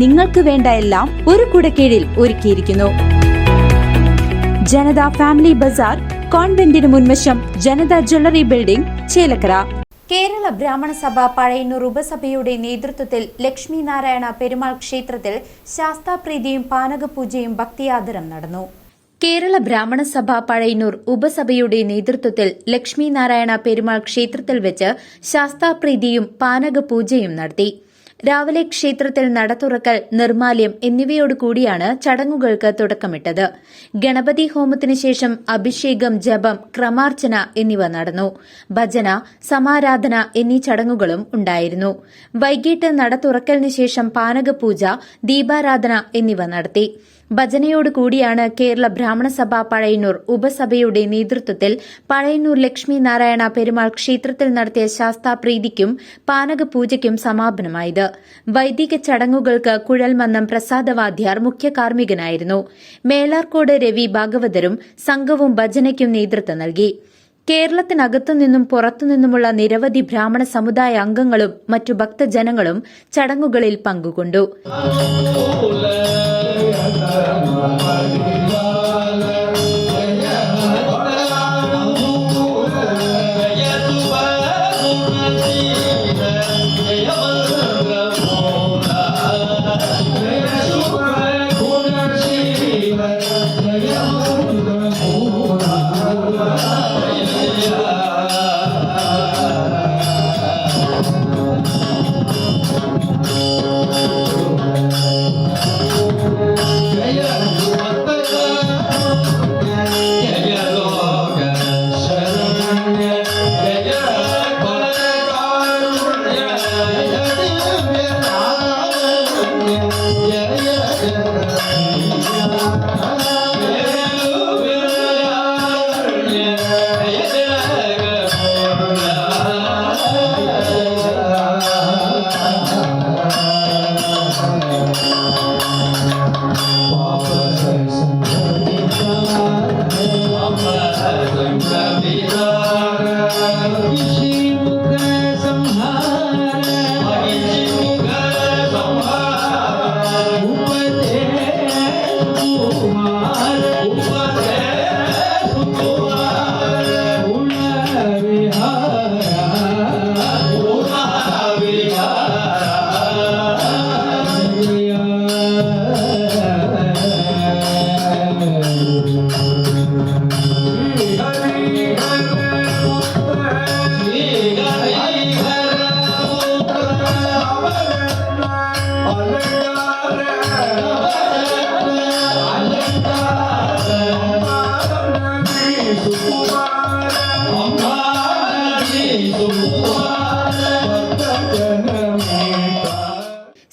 നിങ്ങൾക്ക് വേണ്ട എല്ലാം ഒരു കുടക്കീഴിൽ ഒരുക്കിയിരിക്കുന്നു. ജനത ഫാമിലി ബസാർ കോൺവെന്റിന് മുൻവശം ജനത ജ്വല്ലറി ബിൽഡിംഗ് ചേലക്കര. കേരള ബ്രാഹ്മണ സഭ പഴയന്നൂർ ഉപസഭയുടെ നേതൃത്വത്തിൽ ലക്ഷ്മി നാരായണ പെരുമാൾ ക്ഷേത്രത്തിൽ ശാസ്താപ്രീതിയും പാനകപൂജയും ഭക്തിയാദരം നടന്നു. കേരള ബ്രാഹ്മണ സഭ പഴയന്നൂർ ഉപസഭയുടെ നേതൃത്വത്തിൽ ലക്ഷ്മി നാരായണ പെരുമാൾ ക്ഷേത്രത്തിൽ വെച്ച് ശാസ്താപ്രീതിയും പാനകപൂജയും നടത്തി. രാവിലെ ക്ഷേത്രത്തിൽ നട തുറക്കൽ നിർമാല്യം എന്നിവയോട് കൂടിയാണ് ചടങ്ങുകൾക്ക് തുടക്കമിട്ടത്. ഗണപതി ഹോമത്തിന് ശേഷം അഭിഷേകം ജപം ക്രമാർച്ചന എന്നിവ നടന്നു. ഭജന സമാരാധന എന്നീ ചടങ്ങുകളും ഉണ്ടായിരുന്നു. വൈകിട്ട് നട തുറക്കലിന് ശേഷം പാനകപൂജ ദീപാരാധന എന്നിവ നടത്തി. ഭജനയോട് കൂടിയാണ് കേരള ബ്രാഹ്മണ സഭ പഴയന്നൂർ ഉപസഭയുടെ നേതൃത്വത്തിൽ പഴയന്നൂർ ലക്ഷ്മി നാരായണ പെരുമാൾ ക്ഷേത്രത്തിൽ നടത്തിയ ശാസ്താപ്രീതിക്കും പാനകപൂജയ്ക്കും സമാപനമായത്. വൈദിക ചടങ്ങുകൾക്ക് കുഴൽമന്നം പ്രസാദവാദ്യാർ മുഖ്യ കാർമ്മികനായിരുന്നു. മേലാർക്കോട് രവി ഭാഗവതരും സംഘവും ഭജനയ്ക്കും നേതൃത്വം നൽകി. കേരളത്തിനകത്തുനിന്നും പുറത്തുനിന്നുമുള്ള നിരവധി ബ്രാഹ്മണ സമുദായ അംഗങ്ങളും മറ്റു ഭക്തജനങ്ങളും ചടങ്ങുകളിൽ പങ്കുകൊണ്ടു. Papa has a happy time. Papa has a happy time.